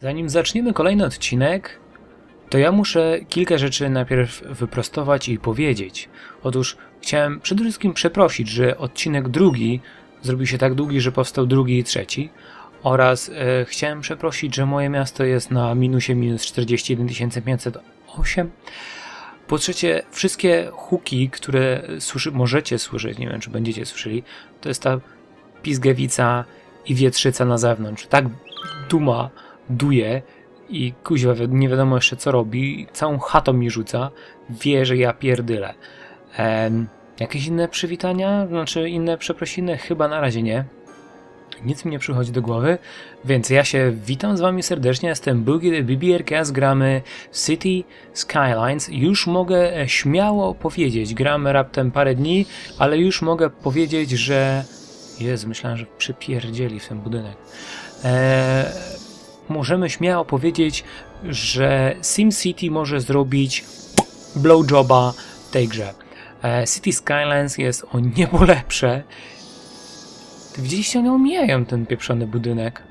Zanim zaczniemy kolejny odcinek, to ja muszę kilka rzeczy najpierw wyprostować i powiedzieć. Otóż chciałem przede wszystkim przeprosić, że odcinek drugi zrobił się tak długi, że powstał drugi i trzeci. Oraz e, chciałem przeprosić, że moje miasto jest na minusie minus 41 508. Po trzecie, wszystkie huki, które słyszy, możecie słyszeć, nie wiem czy będziecie słyszeli, to jest ta pizgawica i wietrzyca na zewnątrz. Tak duma duje i kuźwa nie wiadomo jeszcze co robi, całą chatą mi rzuca, wie, że ja pierdylę. Em, jakieś inne przywitania, znaczy inne przeprosiny? Chyba na razie nie. Nic mi nie przychodzi do głowy, więc ja się witam z wami serdecznie, jestem Boogie the BBRKS, gramy City Skylines. Już mogę e, śmiało powiedzieć, gramy raptem parę dni, ale już mogę powiedzieć, że... Jezu, myślałem, że przypierdzieli w ten budynek. Eee, możemy śmiało powiedzieć, że SimCity może zrobić blowjoba tej grze. E, City Skylines jest o niebo lepsze. Widzieliście, one omijają ten pieprzony budynek.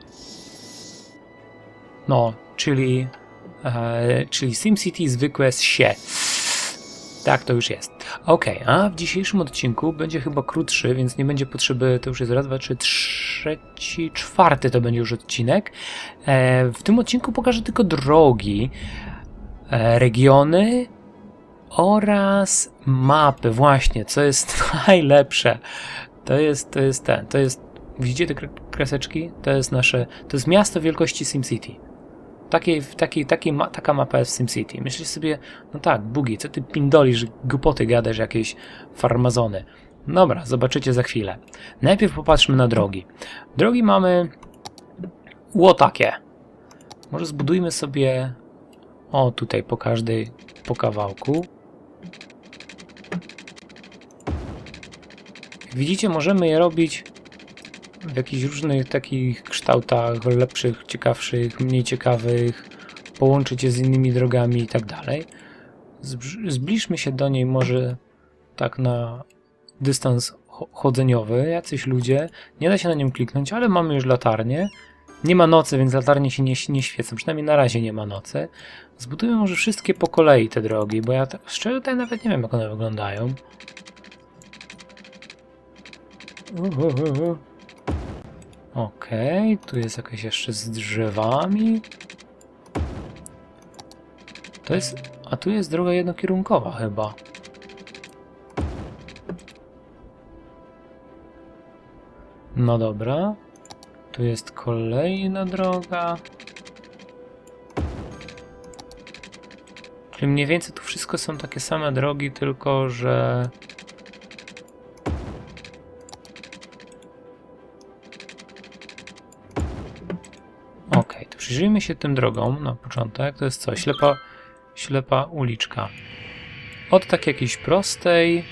No, czyli, e, czyli SimCity zwykłe z się. Tak, to już jest. Okej, a w dzisiejszym odcinku będzie chyba krótszy, więc nie będzie potrzeby, to już jest raz, dwa, trzy, trzeci, czwarty to będzie już odcinek. E, w tym odcinku pokażę tylko drogi, e, regiony oraz mapy. Właśnie, co jest najlepsze. To jest, to jest ten, to jest, widzicie te kre- kreseczki? To jest nasze, to jest miasto wielkości SimCity. Takiej, takiej, takiej ma, taka mapa jest w SimCity. Myślisz sobie, no tak, Bugi, co ty pindolisz, głupoty gadasz, jakieś farmazony. Dobra, zobaczycie za chwilę. Najpierw popatrzmy na drogi. Drogi mamy ło takie. Może zbudujmy sobie o tutaj po każdej, po kawałku. Jak widzicie, możemy je robić w jakichś różnych takich kształtach, lepszych, ciekawszych, mniej ciekawych, połączyć je z innymi drogami i tak dalej. Zbliżmy się do niej może tak na dystans cho- chodzeniowy, jacyś ludzie. Nie da się na nią kliknąć, ale mamy już latarnię. Nie ma nocy, więc latarnie się nie, nie świecą. Przynajmniej na razie nie ma nocy. Zbudujmy może wszystkie po kolei te drogi, bo ja szczerze ja nawet nie wiem, jak one wyglądają. Uhuhu. Okej, tu jest jakaś jeszcze z drzewami. To jest. A tu jest droga jednokierunkowa chyba. No dobra. Tu jest kolejna droga. Czyli mniej więcej tu wszystko są takie same drogi, tylko że. Przyjrzyjmy się tym drogom na początek. To jest co? Ślepa, ślepa uliczka. Od takiej jakiejś prostej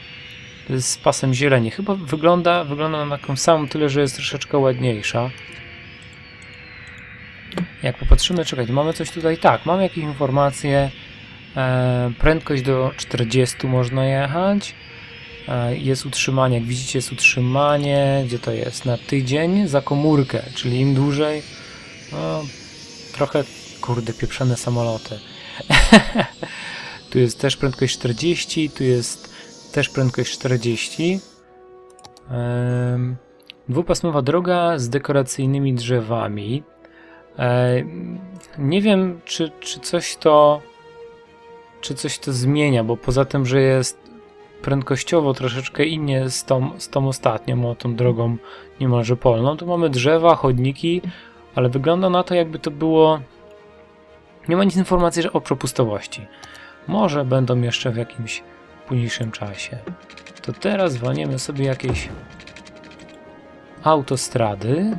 z pasem zieleni. Chyba wygląda, wygląda na taką samą, tyle że jest troszeczkę ładniejsza. Jak popatrzymy, czekaj, mamy coś tutaj? Tak, mamy jakieś informacje. E, prędkość do 40 można jechać. E, jest utrzymanie, jak widzicie jest utrzymanie, gdzie to jest? Na tydzień za komórkę, czyli im dłużej, no, trochę, kurde, pieprzone samoloty. tu jest też prędkość 40, tu jest też prędkość 40. Em, dwupasmowa droga z dekoracyjnymi drzewami. Nie wiem, czy, czy coś to czy coś to zmienia, bo poza tym, że jest prędkościowo troszeczkę innie z tą, z tą ostatnią, o tą drogą niemalże polną, to mamy drzewa, chodniki, ale wygląda na to, jakby to było. Nie ma nic informacji o przepustowości. Może będą jeszcze w jakimś późniejszym czasie. To teraz walniemy sobie jakieś autostrady.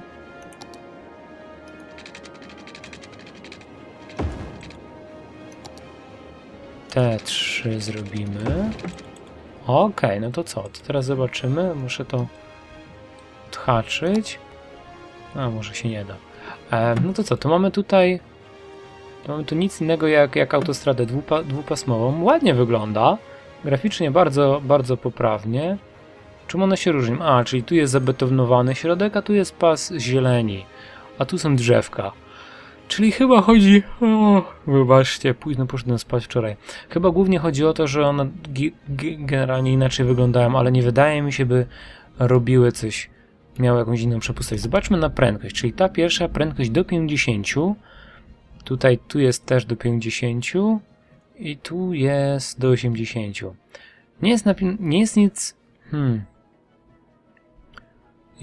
Te trzy zrobimy. Okej, no to co? To teraz zobaczymy. Muszę to odhaczyć. A, może się nie da. E, no to co? To mamy tutaj. To mamy tu nic innego jak, jak autostradę dwupa, dwupasmową. Ładnie wygląda. Graficznie bardzo, bardzo poprawnie. Czym one się różnią? A, czyli tu jest zabetonowany środek, a tu jest pas zieleni. A tu są drzewka. Czyli chyba chodzi. O, wybaczcie, późno poszedłem spać wczoraj. Chyba głównie chodzi o to, że one generalnie inaczej wyglądają, ale nie wydaje mi się, by robiły coś, miały jakąś inną przepustność. Zobaczmy na prędkość, czyli ta pierwsza prędkość do 50. Tutaj, tu jest też do 50 i tu jest do 80. Nie jest, nie jest nic. Hmm.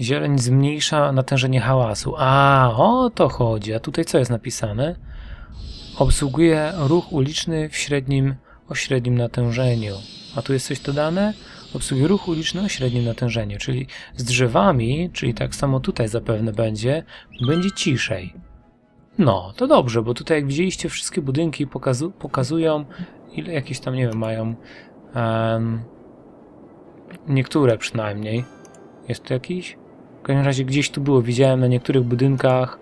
Zieleń zmniejsza natężenie hałasu. A, o to chodzi. A tutaj co jest napisane? Obsługuje ruch uliczny w średnim, o średnim natężeniu. A tu jest coś dodane? Obsługuje ruch uliczny o średnim natężeniu, czyli z drzewami, czyli tak samo tutaj zapewne będzie, będzie ciszej. No, to dobrze, bo tutaj jak widzieliście wszystkie budynki pokazu pokazują, ile jakieś tam, nie wiem, mają em, niektóre przynajmniej. Jest tu jakiś? W każdym razie gdzieś tu było, widziałem na niektórych budynkach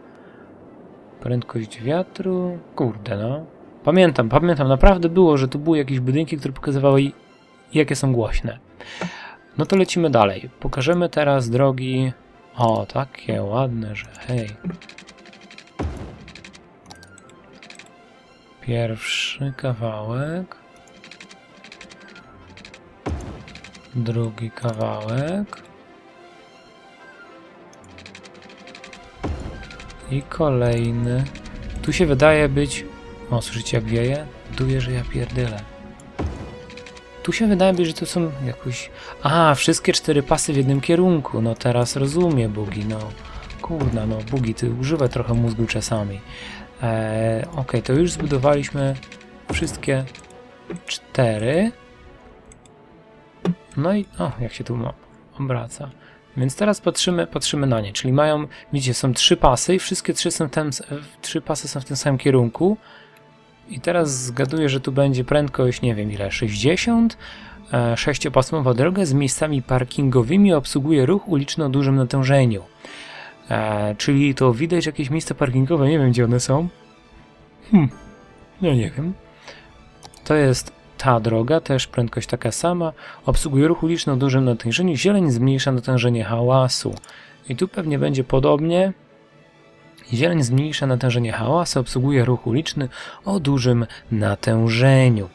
prędkość wiatru. Kurde, no. Pamiętam, pamiętam, naprawdę było, że tu były jakieś budynki, które pokazywały jakie są głośne. No to lecimy dalej. Pokażemy teraz drogi. O, takie ładne, że hej. Pierwszy kawałek. Drugi kawałek. I kolejny. Tu się wydaje być. O, słyszycie jak wieje? Duję, że ja pierdylę. Tu się wydaje że to są jakoś. A, wszystkie cztery pasy w jednym kierunku. No teraz rozumiem, Bugi, no. Kurna, no, Bugi, ty używaj trochę mózgu czasami. Eee, ok, to już zbudowaliśmy wszystkie cztery. No i. O, jak się tu ma, obraca. Więc teraz patrzymy, patrzymy na nie, czyli mają, widzicie, są trzy pasy i wszystkie trzy, są tam, trzy pasy są w tym samym kierunku. I teraz zgaduję, że tu będzie prędkość, nie wiem ile, 60. E, sześciopasmowa droga z miejscami parkingowymi obsługuje ruch uliczny o dużym natężeniu. E, czyli to widać jakieś miejsca parkingowe, nie wiem gdzie one są. Hmm, no nie wiem. To jest ta droga, też prędkość taka sama, obsługuje ruch uliczny o dużym natężeniu, zieleń zmniejsza natężenie hałasu. I tu pewnie będzie podobnie. Zieleń zmniejsza natężenie hałasu, obsługuje ruch uliczny o dużym natężeniu.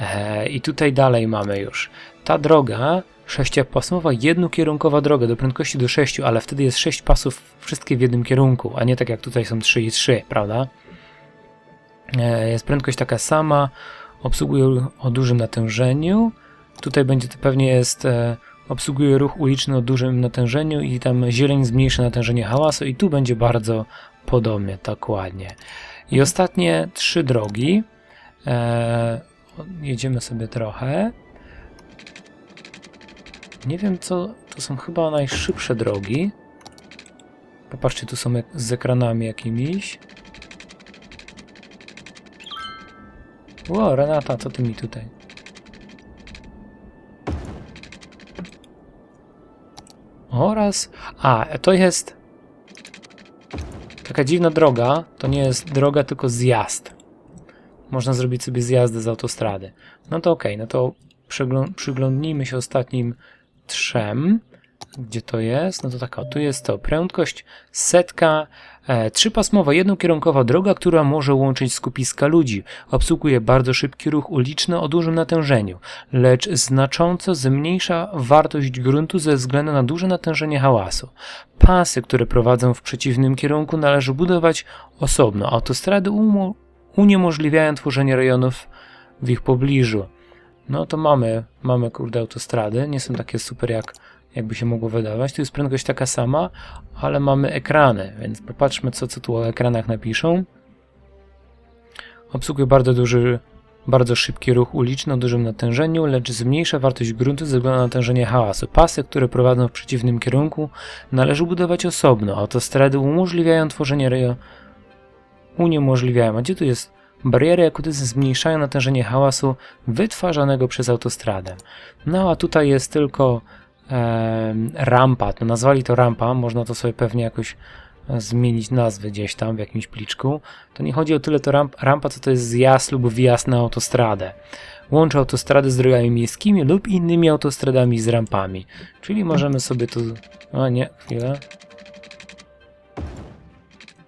E, I tutaj dalej mamy już. Ta droga, sześciopasmowa, jednokierunkowa droga do prędkości do 6, ale wtedy jest 6 pasów wszystkie w jednym kierunku, a nie tak jak tutaj są 3 i 3, prawda? E, jest prędkość taka sama, obsługuje o dużym natężeniu. Tutaj będzie to pewnie jest e, obsługuje ruch uliczny o dużym natężeniu i tam zieleń zmniejszy natężenie hałasu i tu będzie bardzo podobnie, dokładnie. I ostatnie trzy drogi. E, jedziemy sobie trochę. Nie wiem co, to są chyba najszybsze drogi. Popatrzcie, tu są z ekranami jakimiś. Ło, Renata, co ty mi tutaj? Oraz. A, to jest. Taka dziwna droga. To nie jest droga, tylko zjazd. Można zrobić sobie zjazdy z autostrady. No to okay, no to przyglą przyglądnijmy się ostatnim trzem. Gdzie to jest? No to taka, tu jest to. Prędkość setka, trzypasmowa, jednokierunkowa droga, która może łączyć skupiska ludzi. Obsługuje bardzo szybki ruch uliczny o dużym natężeniu, lecz znacząco zmniejsza wartość gruntu ze względu na duże natężenie hałasu. Pasy, które prowadzą w przeciwnym kierunku należy budować osobno. Autostrady uniemożliwiają tworzenie rejonów w ich pobliżu. No to mamy, mamy kurde autostrady, nie są takie super jak jakby się mogło wydawać. Tu jest prędkość taka sama, ale mamy ekrany, więc popatrzmy, co, co tu o ekranach napiszą. Obsługuje bardzo duży, bardzo szybki ruch uliczny o dużym natężeniu, lecz zmniejsza wartość gruntu ze względu na natężenie hałasu. Pasy, które prowadzą w przeciwnym kierunku, należy budować osobno. Autostrady umożliwiają tworzenie rejo... uniemożliwiają. A gdzie tu jest? Bariery akutyzm zmniejszają natężenie hałasu wytwarzanego przez autostradę. No a tutaj jest tylko rampa, no nazwali to rampa, można to sobie pewnie jakoś e, zmienić nazwę gdzieś tam w jakimś pliczku. To nie chodzi o tyle to ramp, rampa, co to jest zjazd lub wjazd na autostradę. Łączy autostrady z drogami miejskimi lub innymi autostradami z rampami. Czyli możemy sobie tu... O nie, chwilę.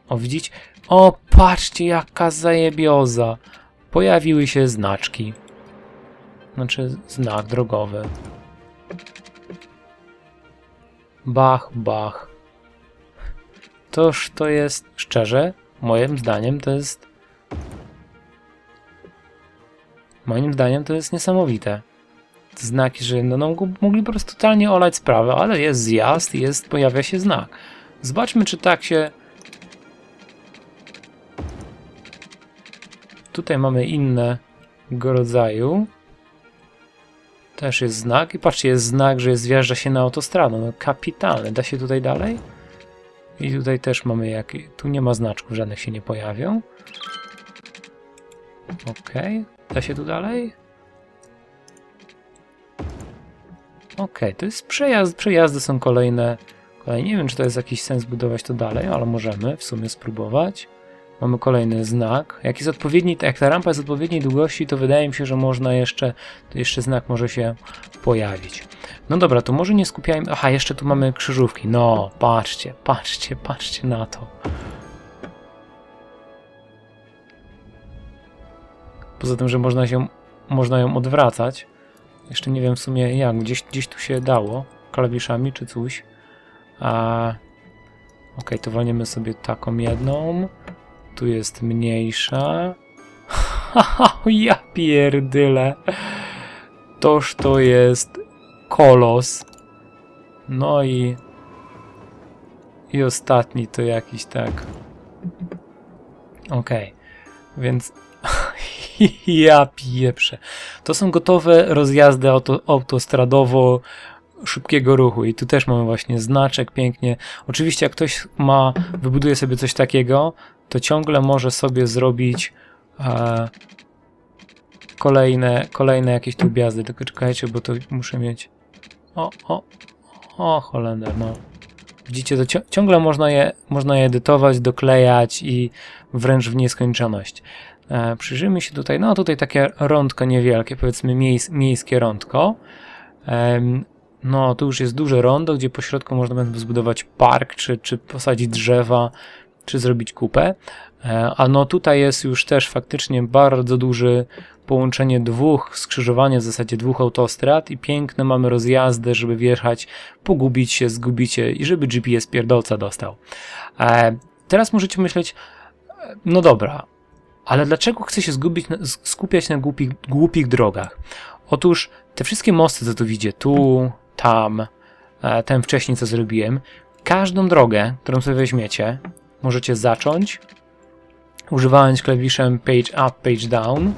O widzicie, O, patrzcie, jaka zajebioza. Pojawiły się znaczki. Znaczy, znak drogowy. Bach, bach. Toż to jest, szczerze, moim zdaniem to jest. Moim zdaniem to jest niesamowite. Znaki, że no, no mogli po prostu totalnie olać sprawę, ale jest zjazd, jest, pojawia się znak. Zobaczmy, czy tak się. Tutaj mamy innego rodzaju. Też jest znak. I patrzcie, jest znak, że zjeżdża się na autostradę. No kapitalne. Da się tutaj dalej? I tutaj też mamy jak. Tu nie ma znaczków, żadnych się nie pojawią. Okej. Da się tu dalej? Okej, to jest przejazd. Przejazdy są kolejne. kolejne. Nie wiem, czy to jest jakiś sens budować to dalej, ale możemy w sumie spróbować. Mamy kolejny znak. Jak jest odpowiedni, jak ta rampa jest odpowiedniej długości, to wydaje mi się, że można jeszcze, to jeszcze znak może się pojawić. No dobra, to może nie skupiajmy. Aha, jeszcze tu mamy krzyżówki. No, patrzcie, patrzcie, patrzcie na to. Poza tym, że można się, można ją odwracać. Jeszcze nie wiem w sumie jak, gdzieś, gdzieś tu się dało klawiszami czy coś. A... Ok, to walniemy sobie taką jedną. Tu jest mniejsza. ja pierdyle. Toż to jest kolos. No i... I ostatni to jakiś tak... Okej, więc... ja pieprzę. To są gotowe rozjazdy auto, autostradowo szybkiego ruchu i tu też mamy właśnie znaczek pięknie. Oczywiście jak ktoś ma, wybuduje sobie coś takiego, to ciągle może sobie zrobić e, kolejne, kolejne jakieś tu gwiazdy. Tylko czekajcie, bo to muszę mieć. O, o, o, Holender, no. Widzicie, to ci ciągle można je, można je edytować, doklejać i wręcz w nieskończoność. E, przyjrzyjmy się tutaj, no tutaj takie rądko niewielkie, powiedzmy miejs miejskie rądko. E, no, tu już jest duże rondo, gdzie po środku można będzie zbudować park, czy, czy posadzić drzewa, czy zrobić kupę. E, a no tutaj jest już też faktycznie bardzo duży połączenie dwóch, skrzyżowanie w zasadzie dwóch autostrad i piękne mamy rozjazdy, żeby wjechać, pogubić się, zgubić się i żeby GPS pierdolca dostał. E, teraz możecie myśleć, e, no dobra, ale dlaczego chcę się zgubić, skupiać na głupich, głupich drogach? Otóż te wszystkie mosty, co tu widzicie, tu, tam, ten wcześniej, co zrobiłem, każdą drogę, którą sobie weźmiecie, możecie zacząć używając klawiszem page up, page down.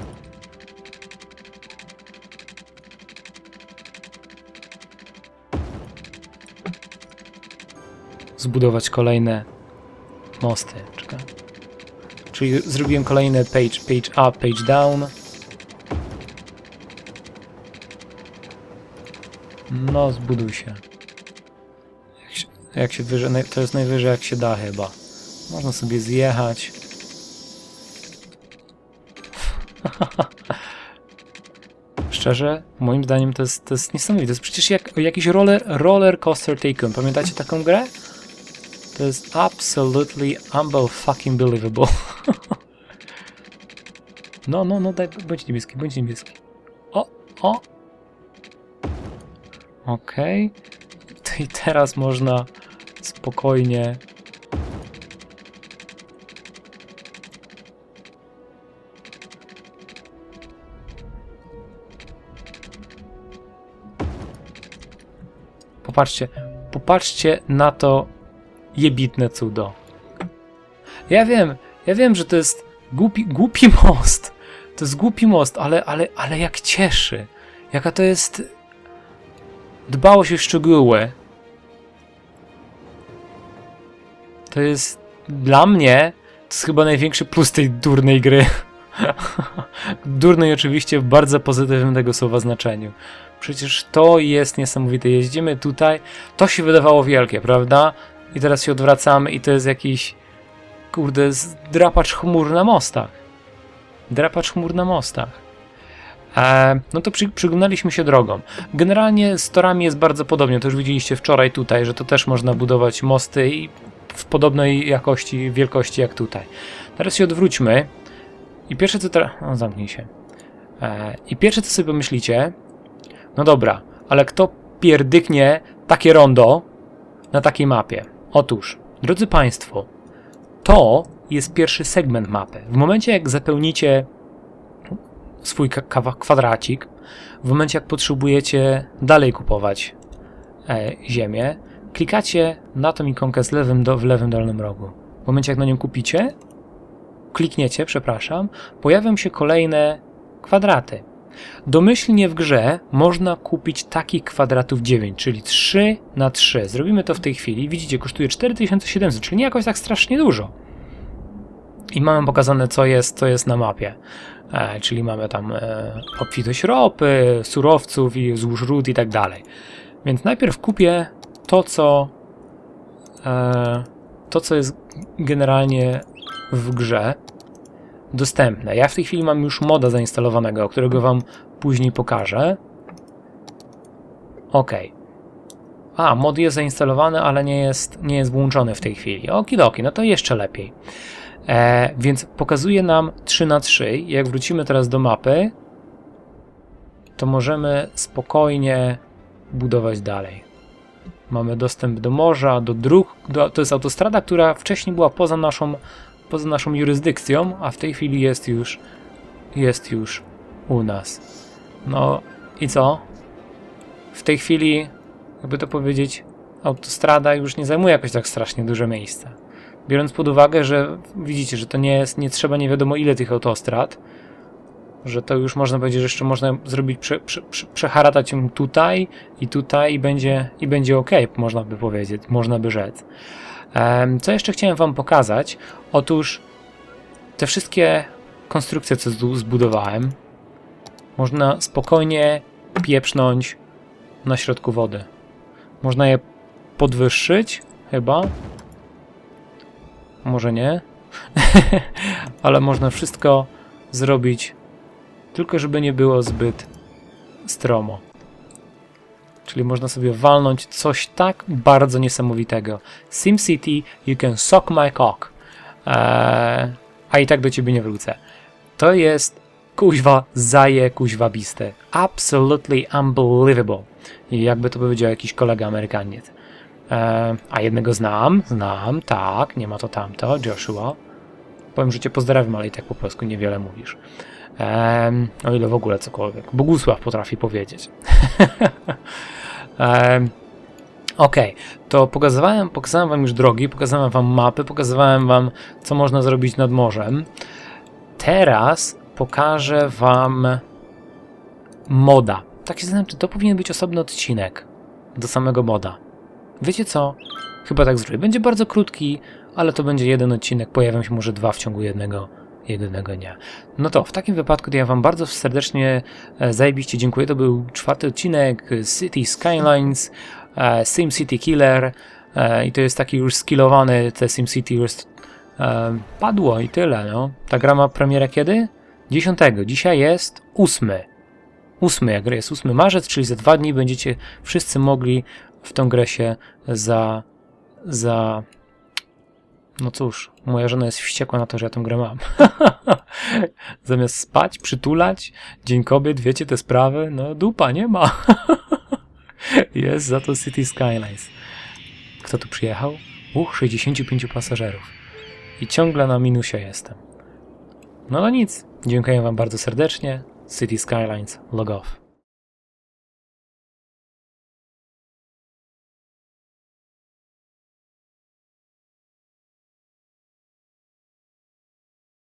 Zbudować kolejne mosty. Czekaj. Czyli zrobiłem kolejne page, page up, page down. No, zbuduj się. Jak się, jak się wyżej, to jest najwyżej jak się da chyba. Można sobie zjechać. Szczerze, moim zdaniem to jest, to jest niesamowite. To jest przecież jak, jakiś roller, roller coaster tycoon. Pamiętacie taką grę? To jest absolutely unfucking believable. no, no, no, daj, bądź niebieski, bądź niebieski. O, o. Okej. Okay. I teraz można spokojnie Popatrzcie, popatrzcie na to jebitne cudo. Ja wiem, ja wiem, że to jest głupi, głupi most. To jest głupi most, ale, ale, ale jak cieszy. Jaka to jest dbałość o szczegóły. To jest dla mnie to jest chyba największy plus tej durnej gry. durnej oczywiście w bardzo pozytywnym tego słowa znaczeniu. Przecież to jest niesamowite. Jeździmy tutaj, to się wydawało wielkie, prawda? I teraz się odwracamy i to jest jakiś, kurde, drapacz chmur na mostach. Drapacz chmur na mostach. E, no to przy, przyglądaliśmy się drogą. Generalnie z torami jest bardzo podobnie. To już widzieliście wczoraj tutaj, że to też można budować mosty i w podobnej jakości, wielkości jak tutaj. Teraz się odwróćmy i pierwsze co teraz... O, zamknij się. E, I pierwsze co sobie pomyślicie, no dobra, ale kto pierdyknie takie rondo na takiej mapie? Otóż, drodzy Państwo, to jest pierwszy segment mapy. W momencie jak zapełnicie swój kwadracik, w momencie jak potrzebujecie dalej kupować e, ziemię, klikacie na tą ikonkę z lewym do, w lewym dolnym rogu. W momencie jak na nią kupicie, klikniecie, przepraszam, pojawią się kolejne kwadraty. Domyślnie w grze można kupić takich kwadratów 9, czyli 3 na 3. Zrobimy to w tej chwili. Widzicie, kosztuje 4700, czyli nie jakoś tak strasznie dużo. I mamy pokazane, co jest, co jest na mapie. E, czyli mamy tam e, obfitość ropy, surowców i złóż ród i tak dalej. Więc najpierw kupię to, co e, to, co jest generalnie w grze dostępne. Ja w tej chwili mam już moda zainstalowanego, którego wam później pokażę. Ok. A, mod jest zainstalowany, ale nie jest, nie jest włączony w tej chwili. Okidoki, no to jeszcze lepiej. E, więc pokazuje nam 3 na 3 Jak wrócimy teraz do mapy, to możemy spokojnie budować dalej. Mamy dostęp do morza, do dróg. Do, to jest autostrada, która wcześniej była poza naszą, poza naszą jurysdykcją, a w tej chwili jest już, jest już u nas. No i co? W tej chwili, jakby to powiedzieć, autostrada już nie zajmuje jakoś tak strasznie duże miejsce. Biorąc pod uwagę, że widzicie, że to nie jest, nie trzeba nie wiadomo ile tych autostrad, że to już można powiedzieć, że jeszcze można zrobić, prze, prze, prze, przeharatać ją tutaj i tutaj i będzie, i będzie ok, można by powiedzieć, można by rzec. Co jeszcze chciałem Wam pokazać? Otóż te wszystkie konstrukcje, co zbudowałem, można spokojnie pieprznąć na środku wody. Można je podwyższyć, chyba. Może nie. Ale można wszystko zrobić, tylko żeby nie było zbyt stromo. Czyli można sobie walnąć coś tak bardzo niesamowitego. SimCity, you can suck my cock. Eee, a i tak do ciebie nie wrócę. To jest kuźwa zaje kuźwa biste. Absolutely unbelievable. I jakby to powiedział jakiś kolega Amerykaniec. E, a jednego znam, znam, tak, nie ma to tamto, Joshua. Powiem, że cię pozdrawiam, ale i tak po polsku niewiele mówisz. E, o ile w ogóle cokolwiek. Bogusław potrafi powiedzieć. e, Okej, to pokazywałem, pokazałem wam już drogi, pokazałem wam mapy, pokazywałem wam, co można zrobić nad morzem. Teraz pokażę wam moda. Tak się zastanawiam, czy to powinien być osobny odcinek do samego moda. Wiecie co? Chyba tak zrobię. Będzie bardzo krótki, ale to będzie jeden odcinek. Pojawią się może dwa w ciągu jednego, jednego dnia. No to w takim wypadku to ja Wam bardzo serdecznie e, zajebiście dziękuję. To był czwarty odcinek City Skylines, e, SimCity Killer e, i to jest taki już skillowany, te SimCity już e, padło i tyle. No. Ta gra ma premierę kiedy? 10. Dzisiaj jest 8. 8, jak jest 8 marzec, czyli za dwa dni będziecie wszyscy mogli w tą grę się za, za... No cóż, moja żona jest wściekła na to, że ja tę grę mam. Zamiast spać, przytulać, Dzień Kobiet, wiecie te sprawy, no dupa nie ma. jest za to City Skylines. Kto tu przyjechał? Uch, 65 pasażerów. I ciągle na minusie jestem. No no nic, dziękuję wam bardzo serdecznie. City Skylines, log off.